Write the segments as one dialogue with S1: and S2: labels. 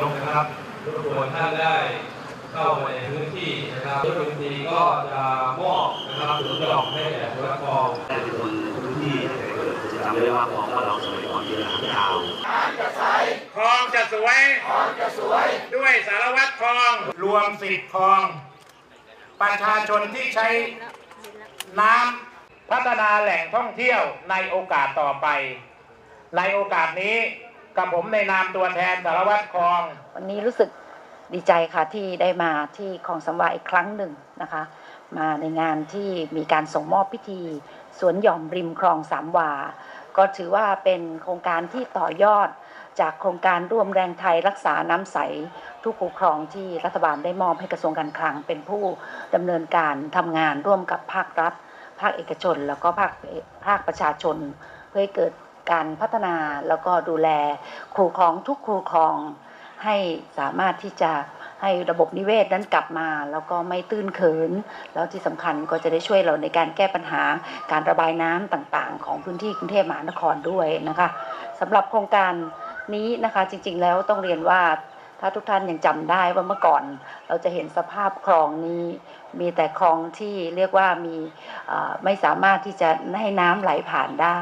S1: ลงนะครับทุกคนท่านได้เข้ามาในพื้นที่นะครับทุกพื้นที่ก็จะมอบนะครับถุงดอกให้แก่ผู้รับรอง
S2: แต่เป็นคนพื้นที่ตั้งแต่เกิดจะจำได้ว่าพอว่าเราสมัยก่อนมีหางยาว
S3: คลองจะสวยคลองจะสวย ด้วยสารวัตรคลองรวมสิบคลอง ประชาชนที่ใช้น้ำพัฒนาแหล่งท่องเที่ยวในโอกาสต่อไป ในโอกาสนี้ กับผมในนามตัวแทนสารวัตรคลอง
S4: วันนี้รู้สึกดีใจค่ะที่ได้มาที่คลองสำวาอีกครั้งหนึ่งนะคะ มาในงานที่มีการส่งมอบพิธี สวนหย่อมริมคลองสามวา ก็ถือว่าเป็นโครงการที่ต่อยอดจากโครงการร่วมแรงไทยรักษาน้ำใส ทุกคูคลองที่รัฐบาลได้มอบให้กระทรวงการคลัง เป็นผู้ดำเนินการทำงานร่วมกับภาครัฐ ภาคเอกชน แล้วก็ภาคภาคประชาชน เพื่อให้เกิด การพัฒนาแล้วก็ดูแลครูคลองทุกครูคลอง ให้สามารถที่จะให้ระบบนิเวศนั้นกลับมา แล้วก็ไม่ตื้นเขิน แล้วที่สำคัญก็จะได้ช่วยเราในการแก้ปัญหาการระบายน้ำต่างๆ ของพื้นที่กรุงเทพมหานครด้วยนะคะสำหรับโครงการนี้นะคะจริงๆแล้วต้องเรียนว่า ถ้าทุกท่านยังจำได้ว่าเมื่อก่อนเราจะเห็นสภาพคลองนี้ มีแต่คลองที่เรียกว่ามีไม่สามารถที่จะให้น้ำไหลผ่านได้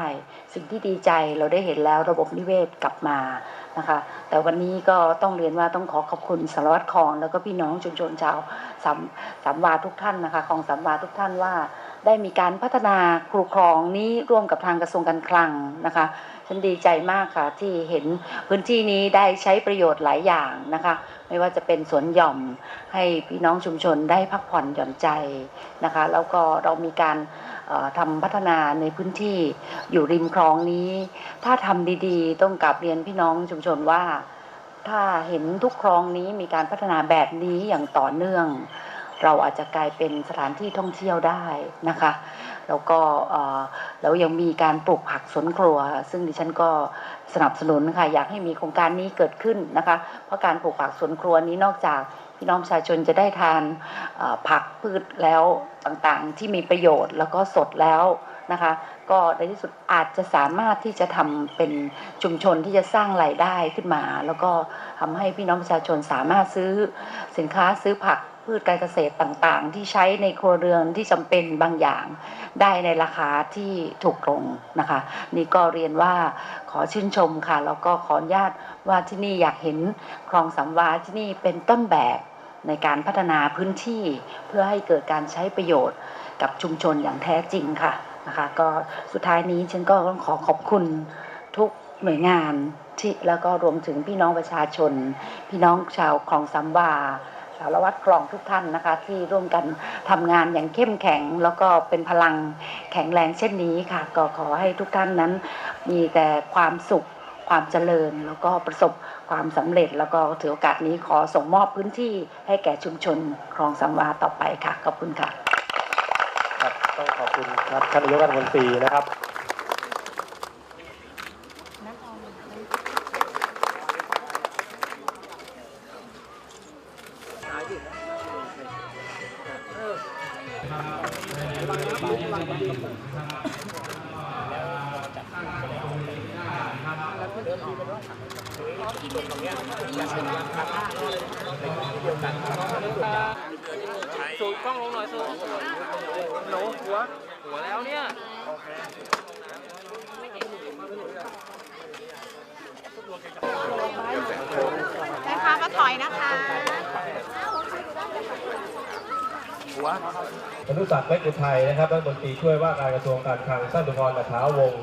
S4: สิ่งที่ดีใจเราได้เห็นแล้วระบบนิเวศกลับมานะคะแต่วันนี้ก็ต้องเรียนว่าต้องขอขอบคุณสารวัตรคลอง แล้วก็พี่น้องชุมชนชาวสามสามวาทุกท่านนะคะของสามวาทุกท่านว่า ได้มีการพัฒนาครูคลองนี้ร่วมกับทางกระทรวงการคลังนะคะฉันดีใจมากค่ะที่เห็นพื้นที่นี้ได้ใช้ประโยชน์หลายอย่างนะคะ ไม่ว่าจะเป็นสวนหย่อมให้พี่น้องชุมชนได้พักผ่อนหย่อนใจนะคะ แล้วก็เรามีการเอ่อทำพัฒนาในพื้นที่อยู่ริมคลองนี้ ถ้าทำดีๆ ต้องกลับเรียนพี่น้องชุมชนว่า ถ้าเห็นทุกคลองนี้มีการพัฒนาแบบนี้อย่างต่อเนื่อง เราอาจจะกลายเป็นสถานที่ท่องเที่ยวได้นะคะ แล้วก็แล้วยังมีการปลูกผักสวนครัว ซึ่งดิฉันก็สนับสนุนค่ะอยากให้มีโครงการนี้เกิดขึ้นนะคะ เพราะการปลูกผักสวนครัวนี้นอกจากพี่น้องประชาชนจะได้ทานผักพืชแล้วต่างๆ ที่มีประโยชน์แล้วก็สดแล้วนะคะก็ในที่สุดอาจจะสามารถที่จะทำเป็นชุมชนที่จะสร้างรายได้ขึ้นมา แล้วก็ทำให้พี่น้องประชาชนสามารถซื้อสินค้าซื้อผัก พืชการเกษตรต่างๆ ที่ใช้ในครัวเรือนที่จำเป็นบางอย่างได้ในราคาที่ถูกลงนะคะ นี่ก็เรียนว่าขอชื่นชมค่ะ แล้วก็ขออนุญาตว่าที่นี่อยากเห็นคลองสำวาที่นี่เป็นต้นแบบในการพัฒนาพื้นที่เพื่อให้เกิดการใช้ประโยชน์กับชุมชนอย่างแท้จริงค่ะนะคะก็สุดท้ายนี้ฉันก็ต้องขอขอบคุณทุกหน่วยงานที่แล้วก็รวมถึงพี่น้องประชาชน พี่น้องชาวคลองสำวา สารวัตรคลองทุกท่านนะคะ ที่ร่วมกันทำงานอย่างเข้มแข็ง แล้วก็เป็นพลังแข็งแรงเช่นนี้ค่ะ ก็ขอให้ทุกท่านนั้น มีแต่ความสุขความเจริญ แล้วก็ประสบความสำเร็จ แล้วก็ถือโอกาสนี้ขอส่งมอบพื้นที่ให้แก่ชุมชนคลองสำวาต่อไปค่ะขอบคุณค่ะ
S5: ครับต้องขอบคุณครับท่านนายกรัฐมนตรีนะครับ
S6: สูกล้องลงหน่อยสูโหนหัว หัวแล้วเนี่ย
S7: นะคะก็ถอยนะคะ
S1: อนุสักดิ์เวชอุทัยนะครับรัฐมนตรีช่วยว่าการกระทรวงการคลังท่านดุพรอัฐาวง